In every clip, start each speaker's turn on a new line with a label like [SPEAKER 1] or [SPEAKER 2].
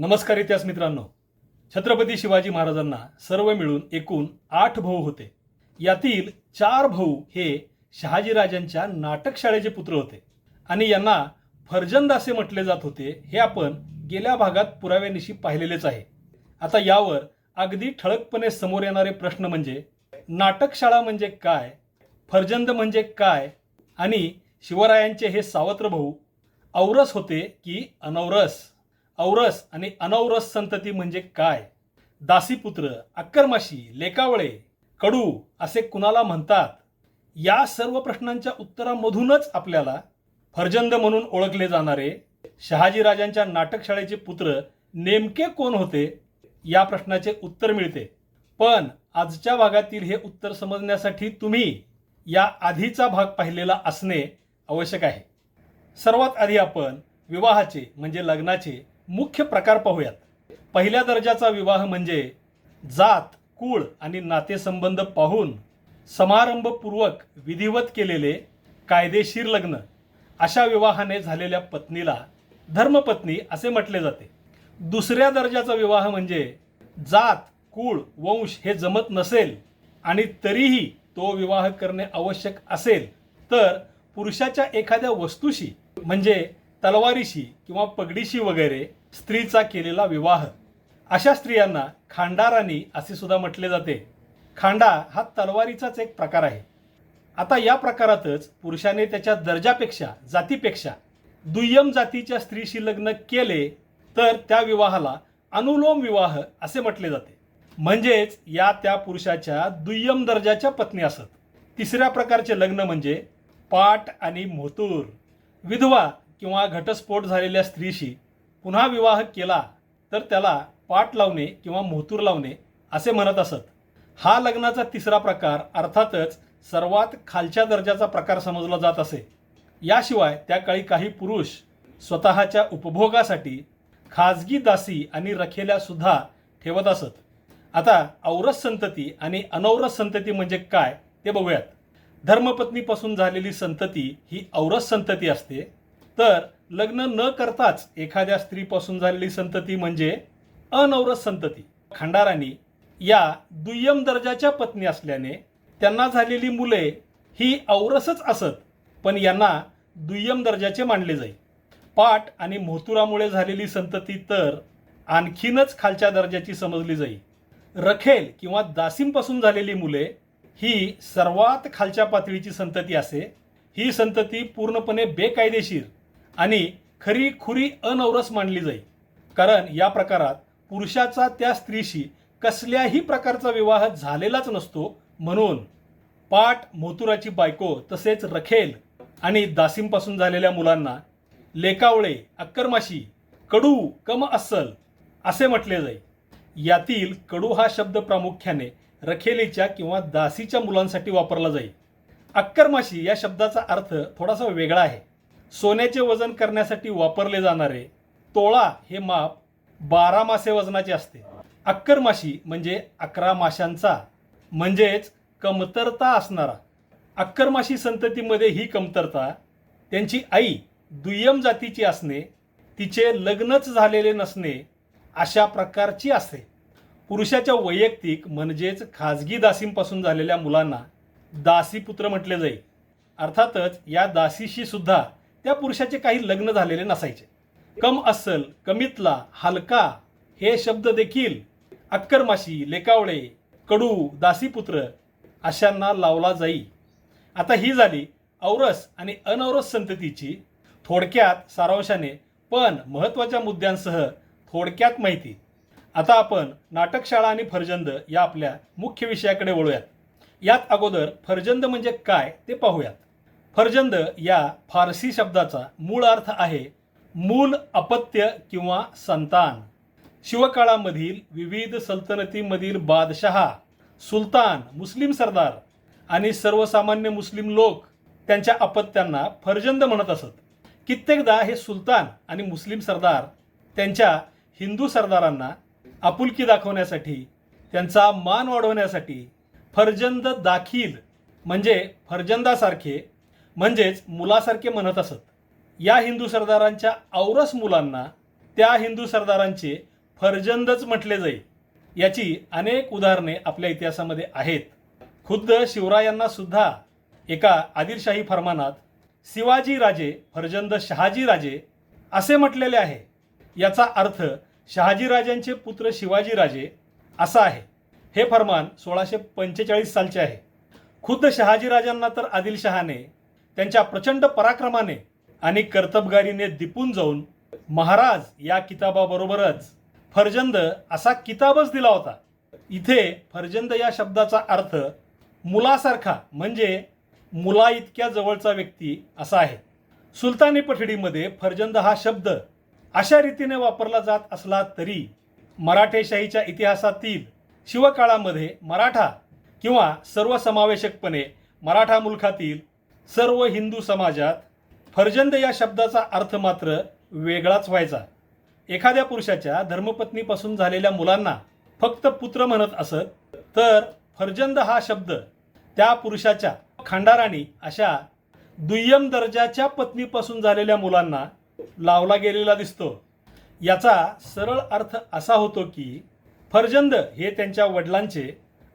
[SPEAKER 1] नमस्कार इतिहास मित्रांनो. छत्रपती शिवाजी महाराजांना सर्व मिळून एकूण आठ भाऊ होते. यातील चार भाऊ हे शहाजीराजांच्या नाटकशाळेचे पुत्र होते. आणि यांना फर्जंद असे म्हटले जात होते हे आपण गेल्या भागात पुराव्यानिशी पाहिलेलेच आहे. आता यावर अगदी ठळकपणे समोर येणारे प्रश्न म्हणजे नाटकशाळा म्हणजे काय? फर्जंद म्हणजे काय? आणि शिवरायांचे हे सावत्र भाऊ औरस होते की अनौरस? औरस आणि अनौरस संतती म्हणजे काय? दासीपुत्र अक्करमाशी लेकावळे कडू असे कुणाला म्हणतात? या सर्व प्रश्नांच्या उत्तरामधूनच आपल्याला फर्जंद म्हणून ओळखले जाणारे शहाजीराजांच्या नाटकशाळेचे पुत्र नेमके कोण होते? या प्रश्नाचे उत्तर मिळते. पण आजच्या भागातील हे उत्तर समजण्यासाठी तुम्ही या आधीचा भाग पाहिलेला असणे आवश्यक आहे. सर्वात आधी आपण विवाहाचे म्हणजे लग्नाचे मुख्य प्रकार पाहूयात. पहिल्या दर्जाचा विवाह म्हणजे जात कुळ आणि नातेसंबंध पाहून समारंभपूर्वक विधिवत केलेले कायदेशीर लग्न. अशा विवाहाने झालेल्या पत्नीला धर्मपत्नी असे म्हटले जाते. दुसऱ्या दर्जाचा विवाह म्हणजे जात कुळ वंश हे जमत नसेल आणि तरीही तो विवाह करणे आवश्यक असेल तर पुरुषाच्या एखाद्या वस्तूशी म्हणजे तलवारीशी किंवा पगडीशी वगैरे स्त्रीचा केलेला विवाह. अशा स्त्रियांना खांडाराणी असे सुद्धा म्हटले जाते. खांडा हा तलवारीचाच एक प्रकार आहे. आता या प्रकारातच पुरुषाने त्याच्या दर्जापेक्षा जातीपेक्षा दुय्यम जातीच्या स्त्रीशी लग्न केले तर त्या विवाहाला अनुलोम विवाह असे म्हटले जाते. म्हणजेच या त्या पुरुषाच्या दुय्यम दर्जाच्या पत्नी असत. तिसऱ्या प्रकारचे लग्न म्हणजे पाट आणि मोतूर. विधवा किंवा घटस्फोट झालेल्या स्त्रीशी पुन्हा विवाह केला तर त्याला पाट लावणे किंवा मोहतूर लावणे असे म्हणत असत. हा लग्नाचा तिसरा प्रकार अर्थातच सर्वात खालच्या दर्जाचा प्रकार समजला जात असे. याशिवाय त्या काळी काही पुरुष स्वतःच्या उपभोगासाठी खाजगी दासी आणि रखेल्या सुद्धा ठेवत असत. आता औरस संतती आणि अनौरस संतती म्हणजे काय ते बघूयात. धर्मपत्नीपासून झालेली संतती ही औरस संतती असते. तर लग्न न करताच एखाद्या स्त्रीपासून झालेली संतती म्हणजे अनौरस संतती. खंडारांनी या दुय्यम दर्जाच्या पत्नी असल्याने त्यांना झालेली मुले ही औरसच असत पण यांना दुय्यम दर्जाचे मानले जाई. पाट आणि मोहतुरामुळे झालेली संतती तर आणखीनच खालच्या दर्जाची समजली जाई. रखेल किंवा दासींपासून झालेली मुले ही सर्वात खालच्या पातळीची संतती असे. ही संतती पूर्णपणे बेकायदेशीर आणि खरी खुरी अनवरस मानली जाई. कारण या प्रकारात पुरुषाचा त्या स्त्रीशी कसल्याही प्रकारचा विवाह झालेलाच नसतो म्हणून पाट मोतुराची बायको तसेच रखेल आणि दासींपासून झालेल्या मुलांना लेकावळे अक्करमाशी कडू कम अस्सल असे म्हटले जाई. यातील कडू हा शब्द प्रामुख्याने रखेलीच्या किंवा दासीच्या मुलांसाठी वापरला जाईल अक्करमाशी या शब्दाचा अर्थ थोडासा वेगळा आहे. सोन्याचे वजन करण्यासाठी वापरले जाणारे तोळा हे माप बारा मासे वजनाचे असते. अक्करमाशी म्हणजे अकरा माशांचा म्हणजेच कमतरता असणारा. अक्करमाशी संततीमध्ये ही कमतरता त्यांची आई दुय्यम जातीची असणे तिचे लग्नच झालेले नसणे अशा प्रकारची असते. पुरुषाच्या वैयक्तिक म्हणजेच खाजगी दासींपासून झालेल्या मुलांना दासीपुत्र म्हटले जाईल अर्थातच या दासीशी सुद्धा त्या पुरुषाचे काही लग्न झालेले नसायचे. कम अस्सल कमीतला हलका हे शब्द देखील अक्करमाशी लेकावळे कडू दासीपुत्र अशांना लावला जाई. आता ही झाली औरस आणि अनौरस संततीची थोडक्यात सारांशाने पण महत्त्वाच्या मुद्द्यांसह थोडक्यात माहिती. आता आपण नाटकशाळा आणि फर्जंद या आपल्या मुख्य विषयाकडे वळूयात. यात अगोदर फर्जंद म्हणजे काय ते पाहूयात. फर्जंद या फारसी शब्दाचा मूळ अर्थ आहे मूल अपत्य किंवा संतान. शिवकाळामधील विविध सल्तनतीमधील बादशहा सुलतान मुस्लिम सरदार आणि सर्वसामान्य मुस्लिम लोक त्यांच्या अपत्यांना फर्जंद म्हणत असत. कित्येकदा हे सुलतान आणि मुस्लिम सरदार त्यांच्या हिंदू सरदारांना आपुलकी दाखवण्यासाठी त्यांचा मान वाढवण्यासाठी फर्जंद दाखील म्हणजे फर्जंदासारखे म्हणजेच मुलासारखे म्हणत असत. या हिंदू सरदारांच्या औरस मुलांना त्या हिंदू सरदारांचे फर्जंदच म्हटले जाईल याची अनेक उदाहरणे आपल्या इतिहासामध्ये आहेत. खुद्द शिवरायांना सुद्धा एका आदिलशाही फरमानात शिवाजी राजे फर्जंद शहाजी राजे असे म्हटलेले आहे. याचा अर्थ शहाजी राजांचे पुत्र शिवाजी राजे असा आहे. हे फरमान सोळाशे पंचेचाळीस सालचे आहे. खुद्द शहाजीराजांना तर आदिलशहाने त्यांच्या प्रचंड पराक्रमाने आणि कर्तबगारीने दिपून जाऊन महाराज या किताबाबरोबरच फर्जंद असा किताबच दिला होता. इथे फर्जंद या शब्दाचा अर्थ मुलासारखा म्हणजे मुला इतक्या जवळचा व्यक्ती असा आहे. सुलतानी पठडीमध्ये फर्जंद हा शब्द अशा रीतीने वापरला जात असला तरी मराठेशाहीच्या इतिहासातील शिवकाळामध्ये मराठा किंवा सर्वसमावेशकपणे मराठा मुलखातील सर्व हिंदू समाजात फर्जंद या शब्दाचा अर्थ मात्र वेगळाच व्हायचा. एखाद्या पुरुषाच्या धर्मपत्नीपासून झालेल्या मुलांना फक्त पुत्र म्हणत असत तर फर्जंद हा शब्द त्या पुरुषाच्या खांडाराणी अशा दुय्यम दर्जाच्या पत्नीपासून झालेल्या मुलांना लावला गेलेला दिसतो. याचा सरळ अर्थ असा होतो की फर्जंद हे त्यांच्या वडिलांचे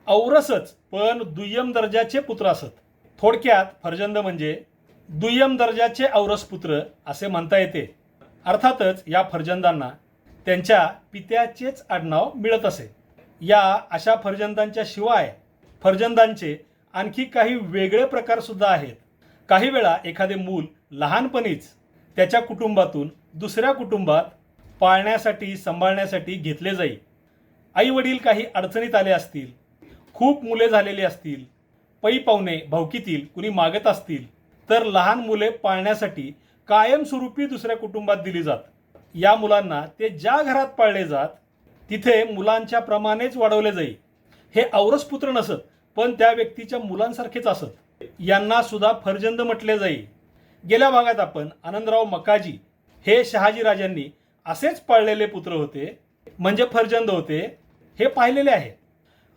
[SPEAKER 1] औरसच पण दुय्यम दर्जाचे पुत्र असत. थोडक्यात फर्जंद म्हणजे दुय्यम दर्जाचे औरसपुत्र असे म्हणता येते. अर्थातच या फर्जंदांना त्यांच्या पित्याचेच आडनाव मिळत असे. या अशा फर्जंदांच्या शिवाय फर्जंदांचे आणखी काही वेगळे प्रकार सुद्धा आहेत. काही वेळा एखादे मूल लहानपणीच त्याच्या कुटुंबातून दुसऱ्या कुटुंबात पाळण्यासाठी सांभाळण्यासाठी घेतले जाईल आई वडील काही अडचणीत आले असतील खूप मुले झालेली असतील पै पाहुणे भावकीतील कुणी मागत असतील तर लहान मुले पाळण्यासाठी कायमस्वरूपी दुसऱ्या कुटुंबात दिली जात. या मुलांना ते ज्या घरात पाळले जात तिथे मुलांच्या प्रमाणेच वाढवले जाई. हे औरसपुत्र नसत पण त्या व्यक्तीच्या मुलांसारखेच असत. यांना सुद्धा फर्जंद म्हटले जाई. गेल्या भागात आपण आनंदराव मकाजी हे शहाजी राजांनी असेच पाळलेले पुत्र होते म्हणजे फर्जंद होते हे पाहिलेले आहे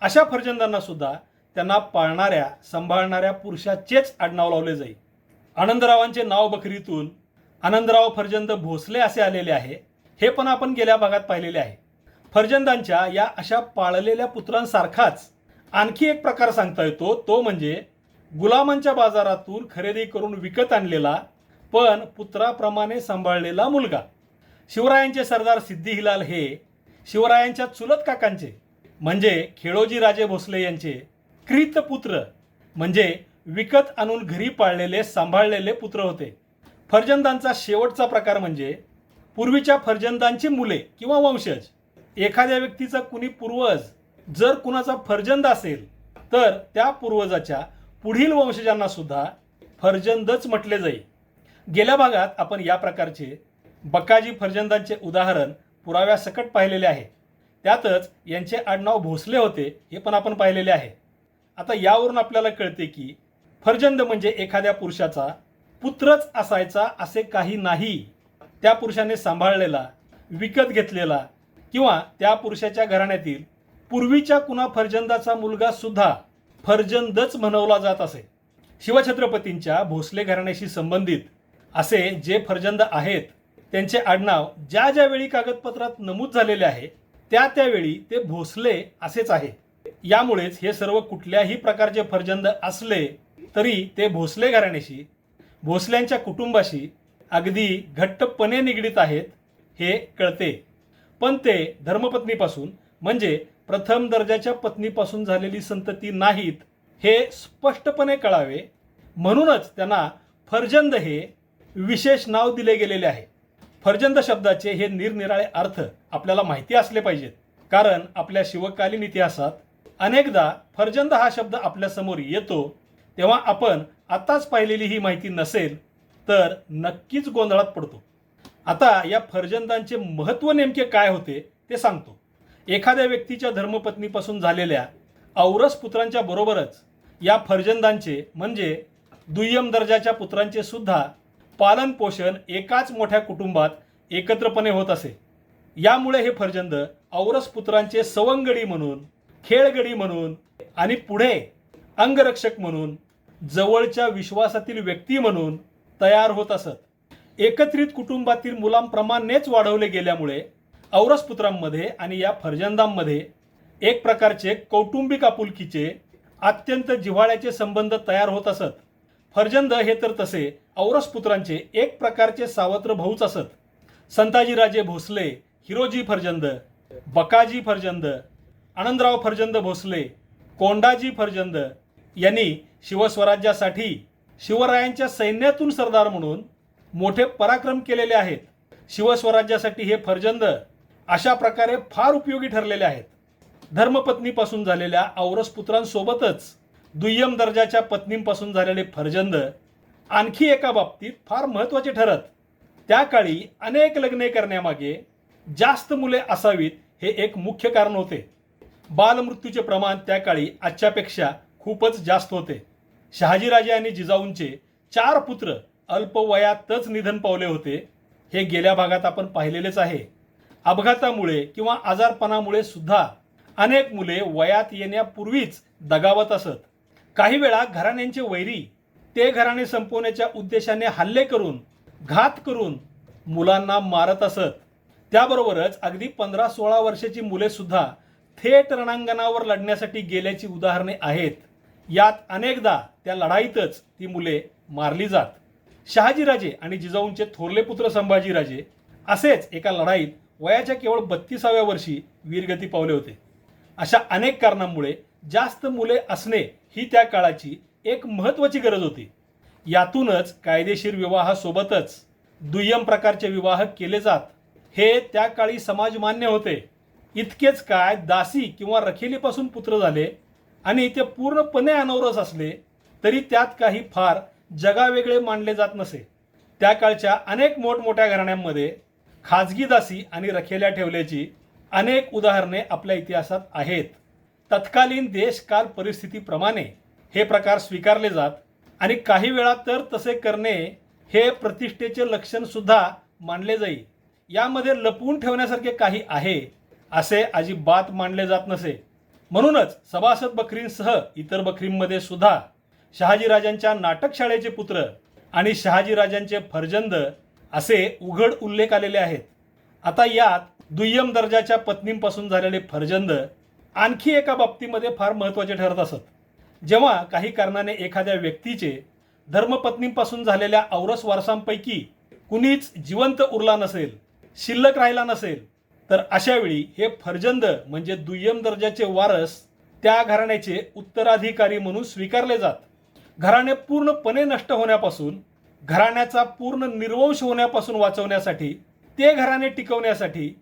[SPEAKER 1] अशा फर्जंदांना सुद्धा त्यांना पाळणाऱ्या सांभाळणाऱ्या पुरुषाचेच आडनाव लावले जाईल आनंदरावांचे नाव बकरीतून आनंदराव फर्जंद भोसले असे आलेले आहे हे पण आपण गेल्या भागात पाहिलेले आहे. फर्जंदांच्या या अशा पाळलेल्या पुत्रांसारखाच आणखी एक प्रकार सांगता येतो तो म्हणजे गुलामांच्या बाजारातून खरेदी करून विकत आणलेला पण पुत्राप्रमाणे सांभाळलेला मुलगा. शिवरायांचे सरदार सिद्धी हिलाल हे शिवरायांच्या चुलत काकांचे म्हणजे खेळोजी राजे भोसले यांचे क्रीत पुत्र म्हणजे विकत आणून घरी पाळलेले सांभाळलेले पुत्र होते. फर्जंदांचा शेवटचा प्रकार म्हणजे पूर्वीच्या फर्जंदांची मुले किंवा वंशज. एखाद्या व्यक्तीचा कुणी पूर्वज जर कुणाचा फर्जंद असेल तर त्या पूर्वजाच्या पुढील वंशजांना सुद्धा फर्जंदच म्हटले जाईल गेल्या भागात आपण या प्रकारचे बकाजी फर्जंदांचे उदाहरण पुराव्यासकट पाहिलेले आहे. त्यातच यांचे आडनाव भोसले होते हे पण आपण पाहिलेले आहे. आता यावरून आपल्याला कळते की फर्जंद म्हणजे एखाद्या पुरुषाचा पुत्रच असायचा असे काही नाही. त्या पुरुषाने सांभाळलेला विकत घेतलेला किंवा त्या पुरुषाच्या घराण्यातील पूर्वीच्या कुणा फर्जंदाचा मुलगा सुद्धा फर्जंदच म्हणवला जात असे. शिवछत्रपतींच्या भोसले घराण्याशी संबंधित असे जे फर्जंद आहेत त्यांचे आडनाव ज्या ज्यावेळी कागदपत्रात नमूद झालेले आहे त्या त्यावेळी ते भोसले असेच आहे. यामुळेच हे सर्व कुठल्याही प्रकारचे फर्जंद असले तरी ते भोसले घराण्याशी भोसल्यांच्या कुटुंबाशी अगदी घट्टपणे निगडीत आहेत हे कळते. पण ते धर्मपत्नीपासून म्हणजे प्रथम दर्जाच्या पत्नीपासून झालेली संतती नाहीत हे स्पष्टपणे कळावे. म्हणूनच त्यांना फर्जंद हे विशेष नाव दिले गेलेले आहे. फर्जंद शब्दाचे हे निरनिराळे अर्थ आपल्याला माहिती असले पाहिजेत. कारण आपल्या शिवकालीन इतिहासात अनेकदा फर्जंद हा शब्द आपल्यासमोर येतो तेव्हा आपण आताच पाहिलेली ही माहिती नसेल तर नक्कीच गोंधळात पडतो. आता या फर्जंदांचे महत्त्व नेमके काय होते ते सांगतो. एखाद्या व्यक्तीच्या धर्मपत्नीपासून झालेल्या औरस पुत्रांच्या बरोबरच या फर्जंदांचे म्हणजे दुय्यम दर्जाच्या पुत्रांचे सुद्धा पालनपोषण एकाच मोठ्या कुटुंबात एकत्रपणे होत असे. यामुळे हे फर्जंद औरस पुत्रांचे सवंगडी म्हणून खेळगडी म्हणून आणि पुढे अंगरक्षक म्हणून जवळच्या विश्वासातील व्यक्ती म्हणून तयार होत असत. एकत्रित कुटुंबातील मुलांप्रमाणेच वाढवले गेल्यामुळे औरसपुत्रांमध्ये आणि या फर्जंदांमध्ये एक प्रकारचे कौटुंबिक आपुलकीचे अत्यंत जिव्हाळ्याचे संबंध तयार होत असत. फर्जंद हे तर तसे औरसपुत्रांचे एक प्रकारचे सावत्र भाऊच असत. संताजीराजे भोसले हिरोजी फर्जंद बकाजी फर्जंद आनंदराव फर्जंद भोसले कोंडाजी फर्जंद यांनी शिवस्वराज्यासाठी शिवरायांच्या सैन्यातून सरदार म्हणून मोठे पराक्रम केलेले आहेत. शिवस्वराज्यासाठी हे फर्जंद अशा प्रकारे फार उपयोगी ठरलेले आहेत. धर्मपत्नीपासून झालेल्या औरस पुत्रांसोबतच दुय्यम दर्जाच्या पत्नींपासून झालेले फर्जंद आणखी एका बाबतीत फार महत्त्वाचे ठरत. त्या काळी अनेक लग्ने करण्यामागे जास्त मुले असावीत हे एक मुख्य कारण होते. बालमृत्यूचे प्रमाण त्या काळी आजच्यापेक्षा खूपच जास्त होते. शहाजीराजे आणि जिजाऊंचे चार पुत्र अल्पवयातच निधन पावले होते. हे गेल्या भागात आपण पाहिलेलेच आहे. अपघातामुळे किंवा आजारपणामुळे सुद्धा अनेक मुले वयात येण्यापूर्वीच दगावत असत. काही वेळा घराण्यांचे वैरी ते घराणे संपवण्याच्या उद्देशाने हल्ले करून घात करून मुलांना मारत असत. त्याबरोबरच अगदी पंधरा सोळा वर्षाची मुले सुद्धा थेट रणांगणावर लढण्यासाठी गेल्याची उदाहरणे आहेत. यात अनेकदा त्या लढाईतच ती मुले मारली जात. शहाजीराजे आणि जिजाऊंचे थोरले पुत्र संभाजीराजे असेच एका लढाईत वयाच्या केवळ बत्तीसाव्या वर्षी वीरगती पावले होते. अशा अनेक कारणांमुळे जास्त मुले असणे ही त्या काळाची एक महत्त्वाची गरज होती. यातूनच कायदेशीर विवाहासोबतच दुय्यम प्रकारचे विवाह केले जात. हे त्या काळी समाजमान्य होते. इतकेच काय दासी किंवा रखेलीपासून पुत्र झाले आणि ते पूर्णपणे अनवरस असले तरी त्यात काही फार जगावेगळे मानले जात नसे. त्या काळच्या अनेक मोठमोठ्या घराण्यांमध्ये खाजगी दासी आणि रखेल्या ठेवल्याची अनेक उदाहरणे आपल्या इतिहासात आहेत. तत्कालीन देशकाल परिस्थितीप्रमाणे हे प्रकार स्वीकारले जात आणि काही वेळा तर तसे करणे हे प्रतिष्ठेचे लक्षणसुद्धा मानले जाई. यामध्ये लपवून ठेवण्यासारखे काही आहे असे अजिबात मानले जात नसे. म्हणूनच सभासद बकरींसह इतर बकरींमध्ये सुद्धा शहाजीराजांच्या नाटकशाळेचे पुत्र आणि शहाजीराजांचे फर्जंद असे उघड उल्लेख आलेले आहेत. आता यात दुय्यम दर्जाच्या पत्नींपासून झालेले फर्जंद आणखी एका बाबतीमध्ये फार महत्त्वाचे ठरत असत. जेव्हा काही कारणाने एखाद्या व्यक्तीचे धर्मपत्नींपासून झालेल्या औरस वारसांपैकी कुणीच जिवंत उरला नसेल शिल्लक राहिला नसेल तर अशावेळी हे फर्जंद म्हणजे दुय्यम दर्जाचे वारस त्या घराण्याचे उत्तराधिकारी म्हणून स्वीकारले जात. घराणे पूर्णपणे नष्ट होण्यापासून घराण्याचा पूर्ण निर्वंश होण्यापासून वाचवण्यासाठी ते घराणे टिकवण्यासाठी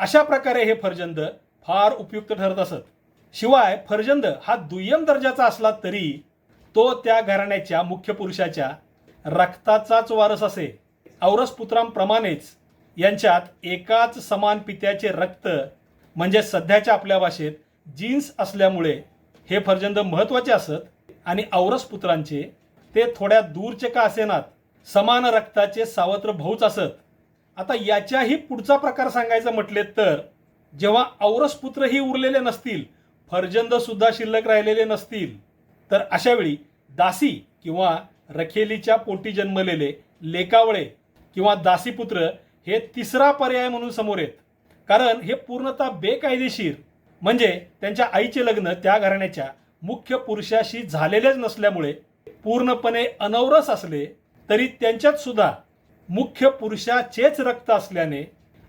[SPEAKER 1] अशा प्रकारे हे फर्जंद फार उपयुक्त ठरत असत. शिवाय फर्जंद हा दुय्यम दर्जाचा असला तरी तो त्या घराण्याच्या मुख्य पुरुषाच्या रक्ताचाच वारस असे. औरस पुत्रांप्रमाणेच यांच्यात एकाच समान पित्याचे रक्त म्हणजे सध्याच्या आपल्या भाषेत जीन्स असल्यामुळे हे फर्जंद महत्त्वाचे असत आणि औरस पुत्रांचे ते थोड्या दूरचे का असेनात समान रक्ताचे सावत्र भाऊच असत. आता याच्याही पुढचा प्रकार सांगायचा म्हटले तर जेव्हा औरस पुत्रही उरलेले नसतील फर्जंद सुद्धा शिल्लक राहिलेले नसतील तर अशावेळी दासी किंवा रखेलीच्या पोटी जन्मलेले लेकावळे किंवा दासीपुत्र हे तिसरा पर्याय म्हणून समोर येत. कारण हे पूर्णतः बेकायदेशीर म्हणजे त्यांच्या आईचे लग्न त्या घराण्याच्या मुख्य पुरुषाशी झालेलेच नसल्यामुळे पूर्णपणे अनवरस असले तरी त्यांच्यात सुद्धा मुख्य पुरुषाचेच रक्त असल्याने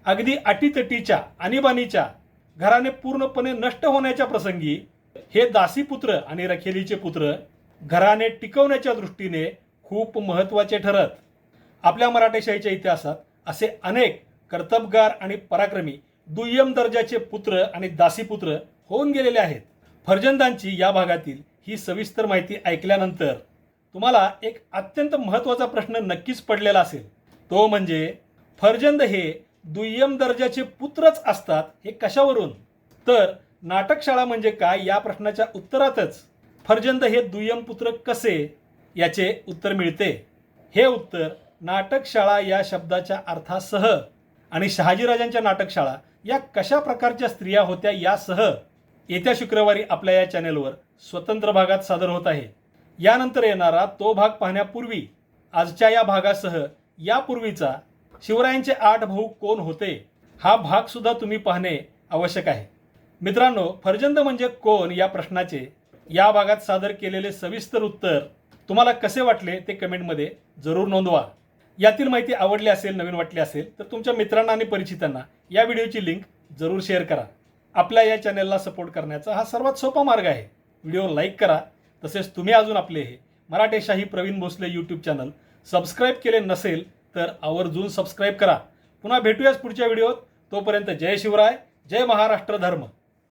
[SPEAKER 1] अगदी अटीतटीच्या आणीबाणीच्या घराने पूर्णपणे नष्ट होण्याच्या प्रसंगी हे दासीपुत्र आणि रखेलीचे पुत्र घराने टिकवण्याच्या दृष्टीने खूप महत्त्वाचे ठरत. आपल्या मराठेशाहीच्या इतिहासात असे अनेक कर्तबगार आणि पराक्रमी दुय्यम दर्जाचे पुत्र आणि दासीपुत्र होऊन गेलेले आहेत. फर्जंदांची या भागातील ही सविस्तर माहिती ऐकल्यानंतर तुम्हाला एक अत्यंत महत्त्वाचा प्रश्न नक्कीच पडलेला असेल. तो म्हणजे फर्जंद हे दुय्यम दर्जाचे पुत्रच असतात हे कशावरून? तर नाटकशाळा म्हणजे काय या प्रश्नाच्या उत्तरातच फर्जंद हे दुय्यम पुत्र कसे? याचे उत्तर मिळते. हे उत्तर नाटकशाळा या शब्दाच्या अर्थासह आणि शहाजीराजांच्या नाटकशाळा या कशा प्रकारच्या स्त्रिया होत्या यासह येत्या शुक्रवारी आपल्या या चॅनेलवर स्वतंत्र भागात सादर होत आहे. यानंतर येणारा तो भाग पाहण्यापूर्वी आजच्या या भागासह यापूर्वीचा शिवरायांचे आठ भाऊ कोण होते हा भाग सुद्धा तुम्ही पाहणे आवश्यक आहे. मित्रांनो फर्जंद म्हणजे कोण या प्रश्नाचे या भागात सादर केलेले सविस्तर उत्तर तुम्हाला कसे वाटले ते कमेंटमध्ये जरूर नोंदवा. यातील माहिती आवडली असेल नवीन वाटली असेल तर तुमच्या मित्रांना आणि परिचितांना या व्हिडिओची लिंक जरूर शेअर करा. आपल्या या चॅनलला सपोर्ट करण्याचा हा सर्वात सोपा मार्ग आहे. व्हिडिओ लाईक करा. तसेच तुम्ही अजून आपले हे Maratheshahi Pravin Bhosale YouTube channel subscribe केले नसेल तर आवर्जून सबस्क्राईब करा. पुन्हा भेटूयाच पुढच्या व्हिडिओत. तोपर्यंत जय शिवराय जय महाराष्ट्र धर्म.